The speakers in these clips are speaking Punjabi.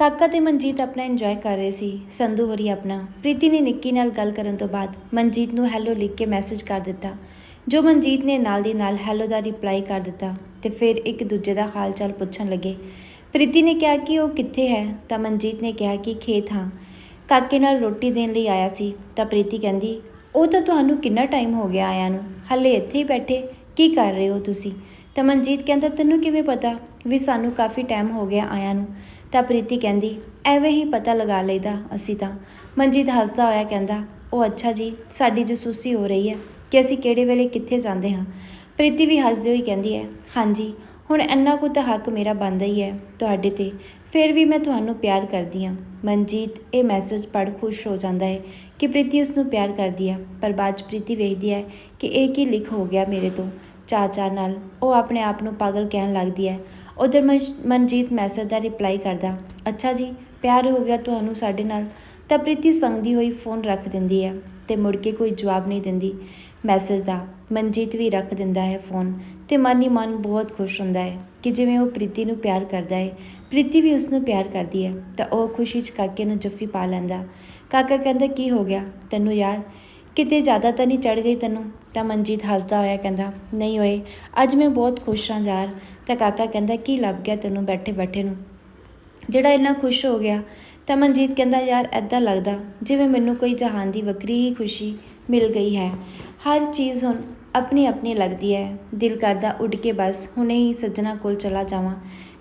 ਕਾਕਾ ਤੇ ਮਨਜੀਤ ਆਪਣਾ ਇੰਜੋਏ ਕਰ ਰਹੇ ਸੀ। ਸੰਧੂ ਹੋਰੀ ਆਪਣਾ। ਪ੍ਰੀਤੀ ਨੇ ਨਿੱਕੀ ਨਾਲ ਗੱਲ ਕਰਨ ਤੋਂ ਬਾਅਦ ਮਨਜੀਤ ਨੂੰ ਹੈਲੋ ਲਿਖ ਕੇ ਮੈਸੇਜ ਕਰ ਦਿੱਤਾ। ਜੋ ਮਨਜੀਤ ਨੇ ਨਾਲ ਦੀ ਨਾਲ ਹੈਲੋ ਦਾ ਰਿਪਲਾਈ ਕਰ ਦਿੱਤਾ ਤੇ ਫਿਰ ਇੱਕ ਦੂਜੇ ਦਾ ਹਾਲ ਚਾਲ ਪੁੱਛਣ ਲੱਗੇ। ਪ੍ਰੀਤੀ ਨੇ ਕਿਹਾ ਕਿ ਉਹ ਕਿੱਥੇ ਹੈ? ਤਾਂ ਮਨਜੀਤ ਨੇ ਕਿਹਾ ਕਿ ਖੇਤ ਹਾਂ। ਕਾਕੇ ਨਾਲ ਰੋਟੀ ਦੇਣ ਲਈ ਆਇਆ ਸੀ। ਤਾਂ ਪ੍ਰੀਤੀ ਕਹਿੰਦੀ, ਉਹ ਤਾਂ ਤੁਹਾਨੂੰ ਕਿੰਨਾ ਟਾਈਮ ਹੋ ਗਿਆ ਆਇਆ ਨੂੰ? ਹੱਲੇ ਇੱਥੇ ਹੀ ਬੈਠੇ? ਕੀ ਕਰ ਰਹੇ ਹੋ ਤੁਸੀਂ? ਤਾਂ ਮਨਜੀਤ ਕਹਿੰਦਾ, ਤੈਨੂੰ ਕਿਵੇਂ ਪਤਾ ਵੀ ਸਾਨੂੰ ਕਾਫੀ ਟਾਈਮ ਹੋ ਗਿਆ ਆਇਆ ਨੂੰ? ਤਾਂ ਪ੍ਰੀਤੀ ਕਹਿੰਦੀ, ਐਵੇਂ ਹੀ ਪਤਾ ਲਗਾ ਲਈਦਾ ਅਸੀਂ ਤਾਂ। ਮਨਜੀਤ ਹੱਸਦਾ ਹੋਇਆ ਕਹਿੰਦਾ, ਉਹ ਅੱਛਾ ਜੀ, ਸਾਡੀ ਜਸੂਸੀ ਹੋ ਰਹੀ ਹੈ ਕਿ ਅਸੀਂ ਕਿਹੜੇ ਵੇਲੇ ਕਿੱਥੇ ਜਾਂਦੇ ਹਾਂ? ਪ੍ਰੀਤੀ ਵੀ ਹੱਸਦੇ ਹੋਈ ਕਹਿੰਦੀ ਹੈ, ਹਾਂਜੀ, ਹੁਣ ਇੰਨਾ ਕੁ ਤਾਂ ਹੱਕ ਮੇਰਾ ਬਣਦਾ ਹੀ ਹੈ ਤੁਹਾਡੇ ਤੇ, ਫਿਰ ਵੀ ਮੈਂ ਤੁਹਾਨੂੰ ਪਿਆਰ ਕਰਦੀ ਹਾਂ। ਮਨਜੀਤ ਇਹ ਮੈਸੇਜ ਪੜ੍ਹ ਖੁਸ਼ ਹੋ ਜਾਂਦਾ ਹੈ ਕਿ ਪ੍ਰੀਤੀ ਉਸ ਨੂੰ ਪਿਆਰ ਕਰਦੀ ਹੈ, ਪਰ ਬਾਅਦ 'ਚ ਪ੍ਰੀਤੀ ਵੇਖਦੀ ਹੈ ਕਿ ਇਹ ਕੀ ਲਿਖ ਹੋ ਗਿਆ ਮੇਰੇ ਤੋਂ। ਚਾਚਾ ਨਾਲ ਉਹ ਆਪਣੇ ਆਪ ਨੂੰ ਪਾਗਲ ਕਹਿਣ ਲੱਗਦੀ ਹੈ ਉਧਰ ਮਨਜੀਤ ਮੈਸੇਜ ਦਾ ਰਿਪਲਾਈ ਕਰਦਾ, ਅੱਛਾ ਜੀ, ਪਿਆਰ ਹੋ ਗਿਆ ਤੁਹਾਨੂੰ ਸਾਡੇ ਨਾਲ, ਤਾਂ ਪ੍ਰੀਤੀ ਸੰਗਦੀ ਹੋਈ ਫੋਨ ਰੱਖ ਦਿੰਦੀ ਹੈ ਤੇ ਮੁੜ ਕੇ ਕੋਈ ਜਵਾਬ ਨਹੀਂ ਦਿੰਦੀ। ਮੈਸੇਜ ਦਾ, ਮਨਜੀਤ ਵੀ ਰੱਖ ਦਿੰਦਾ ਹੈ ਫੋਨ ਤੇ ਮਨ ਹੀ ਮਨ ਬਹੁਤ ਖੁਸ਼ ਹੁੰਦਾ ਹੈ ਕਿ ਜਿਵੇਂ ਉਹ ਪ੍ਰੀਤੀ ਨੂੰ ਪਿਆਰ ਕਰਦਾ ਹੈ। ਪ੍ਰੀਤੀ ਵੀ ਉਸ ਨੂੰ ਪਿਆਰ ਕਰਦੀ ਹੈ ਤਾਂ ਉਹ ਖੁਸ਼ੀ 'ਚ ਕਾਕੇ ਨੂੰ ਜੱਫੀ ਪਾ ਲੈਂਦਾ। ਕਾਕਾ ਕਹਿੰਦਾ, ਕੀ ਹੋ ਗਿਆ? ਤੈਨੂੰ ਯਾਰ ਕਿਤੇ ਜ਼ਿਆਦਾ ਤਾਂ ਨਹੀਂ ਚੜ ਗਈ ਤੈਨੂੰ? ਤਾਂ ਮਨਜੀਤ ਹੱਸਦਾ ਹੋਇਆ ਕਹਿੰਦਾ, ਨਹੀਂ ਓਏ, ਅੱਜ ਮੈਂ ਬਹੁਤ ਖੁਸ਼ ਹਾਂ ਯਾਰ। ਤਾਂ ਕਾਕਾ ਕਹਿੰਦਾ, ਕੀ ਲੱਭ ਗਿਆ ਤੈਨੂੰ ਬੈਠੇ ਬੈਠੇ ਨੂੰ? ਜਿਹੜਾ ਇੰਨਾ ਖੁਸ਼ ਹੋ ਗਿਆ। ਤਾਂ ਮਨਜੀਤ ਕਹਿੰਦਾ, ਯਾਰ ਐਦਾਂ ਲੱਗਦਾ, ਜਿਵੇਂ ਮੈਨੂੰ ਕੋਈ ਜਹਾਨ ਦੀ ਵੱਖਰੀ ਹੀ ਖੁਸ਼ੀ ਮਿਲ ਗਈ ਹੈ। ਹਰ ਚੀਜ਼ ਹੁਣ ਆਪਣੀ ਆਪਣੀ ਲੱਗਦੀ ਹੈ। ਦਿਲ ਕਰਦਾ ਉੱਡ ਕੇ ਬਸ ਹੁਣੇ ਹੀ ਸੱਜਣਾ ਕੋਲ ਚਲਾ ਜਾਵਾਂ।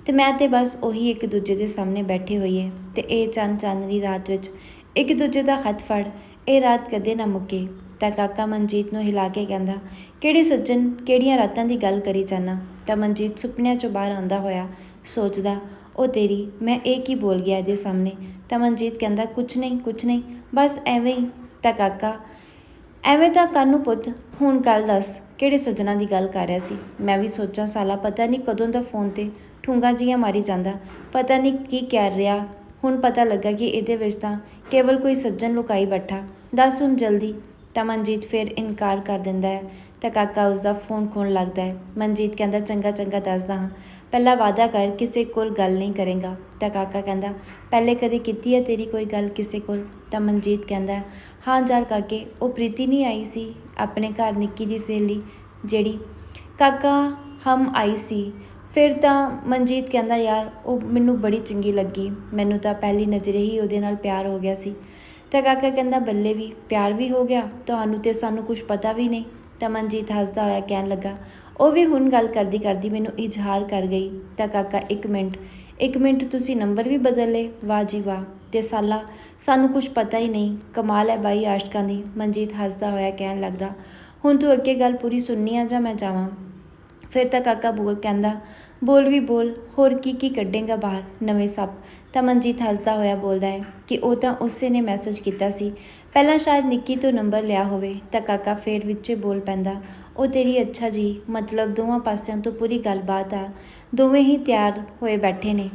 ਤੇ ਮੈਂ ਤੇ ਬਸ ਉਹੀ ਇੱਕ ਦੂਜੇ ਦੇ ਸਾਹਮਣੇ ਬੈਠੇ ਹੋਈਏ। ਤੇ ਇਹ ਚੰਨ ਚਾਨਣੀ ਰਾਤ ਵਿੱਚ ਇੱਕ ਦੂਜੇ ਦਾ ਹੱਥ ਫੜ ਇਹ ਰਾਤ ਕਦੇ ਨਾ ਮੁੱਕੇ। ਤਾਂ ਕਾਕਾ ਮਨਜੀਤ ਨੂੰ ਹਿਲਾ ਕੇ ਕਹਿੰਦਾ, ਕਿਹੜੇ ਸੱਜਣ, ਕਿਹੜੀਆਂ ਰਾਤਾਂ ਦੀ ਗੱਲ ਕਰੀ ਜਾਨਾ? ਤਾਂ ਮਨਜੀਤ ਸੁਪਨਿਆਂ ਚੋਂ ਬਾਹਰ ਆਉਂਦਾ ਹੋਇਆ ਸੋਚਦਾ, ਉਹ ਤੇਰੀ, ਮੈਂ ਇਹ ਕੀ ਬੋਲ ਗਿਆ ਇਹਦੇ ਸਾਹਮਣੇ? ਤਾਂ ਮਨਜੀਤ ਕਹਿੰਦਾ ਕੁਝ ਨਹੀਂ ਕੁਝ ਨਹੀਂ, ਬਸ ਐਵੇਂ ਹੀ। ਤਾਂ ਕਾਕਾ, ਐਵੇਂ ਤਾਂ ਕਾਨੂੰ ਪੁੱਤ, ਹੁਣ ਕੱਲ ਦੱਸ, ਕਿਹੜੇ ਸੱਜਣਾ ਦੀ ਗੱਲ ਕਰ ਰਿਹਾ ਸੀ? ਮੈਂ ਵੀ ਸੋਚਾਂ ਸਾਲਾ, ਪਤਾ ਨਹੀਂ ਕਦੋਂ ਦਾ ਫੋਨ ਤੇ ਠੁੰਗਾ ਜੀਆਂ ਮਾਰੀ ਜਾਂਦਾ। ਪਤਾ ਨਹੀਂ ਕੀ ਕਹਿ ਰਿਹਾ। ਹੁਣ ਪਤਾ ਲੱਗਾ ਕਿ ਇਹਦੇ ਵਿੱਚ ਤਾਂ ਕੇਵਲ ਕੋਈ ਸੱਜਣ ਲੁਕਾਈ ਬੈਠਾ। ਦੱਸ ਹੁਣ ਜਲਦੀ। ਤਾਂ ਮਨਜੀਤ ਫਿਰ ਇਨਕਾਰ ਕਰ ਦਿੰਦਾ ਹੈ। ਤਾਂ ਕਾਕਾ ਉਸ ਦਾ ਫੋਨ ਖੋਣ ਲੱਗਦਾ ਹੈ। ਮਨਜੀਤ ਕਹਿੰਦਾ, ਚੰਗਾ ਚੰਗਾ, ਦੱਸਦਾ ਹਾਂ। ਪਹਿਲਾਂ ਵਾਅਦਾ ਕਰ, ਕਿਸੇ ਕੋਲ ਗੱਲ ਨਹੀਂ ਕਰੇਗਾ। ਤਾਂ ਕਾਕਾ ਕਹਿੰਦਾ, ਪਹਿਲੇ ਕਦੇ ਕੀਤੀ ਹੈ ਤੇਰੀ ਕੋਈ ਗੱਲ ਕਿਸੇ ਕੋਲ? ਤਾਂ ਮਨਜੀਤ ਕਹਿੰਦਾ, ਹਾਂ ਯਾਰ ਕਾਕੇ, ਉਹ ਪ੍ਰੀਤੀ ਨਹੀਂ ਆਈ ਸੀ ਆਪਣੇ ਘਰ ਨਿੱਕੀ ਦੀ ਸਹੇਲੀ, ਜਿਹੜੀ? ਕਾਕਾ, ਹਮ ਆਈ ਸੀ। ਫਿਰ ਤਾਂ ਮਨਜੀਤ ਕਹਿੰਦਾ, ਯਾਰ, ਉਹ ਮੈਨੂੰ ਬੜੀ ਚੰਗੀ ਲੱਗੀ। ਮੈਨੂੰ ਤਾਂ ਪਹਿਲੀ ਨਜ਼ਰੇ ਹੀ ਉਹਦੇ ਨਾਲ ਪਿਆਰ ਹੋ ਗਿਆ ਸੀ। ਤਾਂ ਕਾਕਾ ਕਹਿੰਦਾ, ਬੱਲੇ ਵੀ, ਪਿਆਰ ਵੀ ਹੋ ਗਿਆ। ਤੁਹਾਨੂੰ ਤੇ ਸਾਨੂੰ ਕੁਝ ਪਤਾ ਵੀ ਨਹੀਂ। ਤਾਂ ਮਨਜੀਤ ਹੱਸਦਾ ਹੋਇਆ ਕਹਿਣ ਲੱਗਾ, ਉਹ ਵੀ ਹੁਣ ਗੱਲ ਕਰਦੀ ਕਰਦੀ ਮੈਨੂੰ ਇਜ਼ਹਾਰ ਕਰ ਗਈ। ਤਾਂ ਕਾਕਾ 1 ਮਿੰਟ 1 ਮਿੰਟ, ਤੁਸੀਂ ਨੰਬਰ ਵੀ ਬਦਲ ਲਏ? ਵਾਹ ਜੀ ਵਾਹ। ਤੇ ਸਾਲਾ, ਸਾਨੂੰ ਕੁਝ ਪਤਾ ਹੀ ਨਹੀਂ। ਕਮਾਲ ਹੈ ਬਾਈ ਆਸ਼ਕਾਂ ਦੀ, ਮਨਜੀਤ ਹੱਸਦਾ ਹੋਇਆ ਕਹਿਣ ਲੱਗਦਾ। ਹੁਣ ਤੂੰ ਅੱਗੇ ਗੱਲ ਪੂਰੀ ਸੁਣਨੀ ਆ ਜਾਂ ਮੈਂ ਜਾਵਾਂ? ਫਿਰ ਤਾਂ ਕਾਕਾ ਬੋਲ ਕਹਿੰਦਾ, ਬੋਲ ਵੀ ਬੋਲ, ਹੋਰ ਕੀ ਕੀ ਕੱਢੇਗਾ ਬਾਹਰ? ਨਵੇਂ ਸੱਪ। ਤਾਂ ਮਨਜੀਤ ਹੱਸਦਾ ਹੋਇਆ ਬੋਲਦਾ ਹੈ ਕਿ ਉਹ ਤਾਂ ਉਸੇ ਨੇ ਮੈਸੇਜ ਕੀਤਾ ਸੀ। ਪਹਿਲਾਂ ਸ਼ਾਇਦ ਨਿੱਕੀ ਤੋਂ ਨੰਬਰ ਲਿਆ ਹੋਵੇ, ਤਾਂ ਕਾਕਾ ਫੇਰ ਵਿੱਚੇ ਬੋਲ ਪੈਂਦਾ, ਉਹ ਤੇਰੀ ਅੱਛਾ ਜੀ, ਮਤਲਬ ਦੋਵਾਂ ਪਾਸਿਆਂ ਤੋਂ ਪੂਰੀ ਗੱਲਬਾਤ ਆ। ਦੋਵੇਂ ਹੀ ਤਿਆਰ ਹੋਏ ਬੈਠੇ ਨੇ।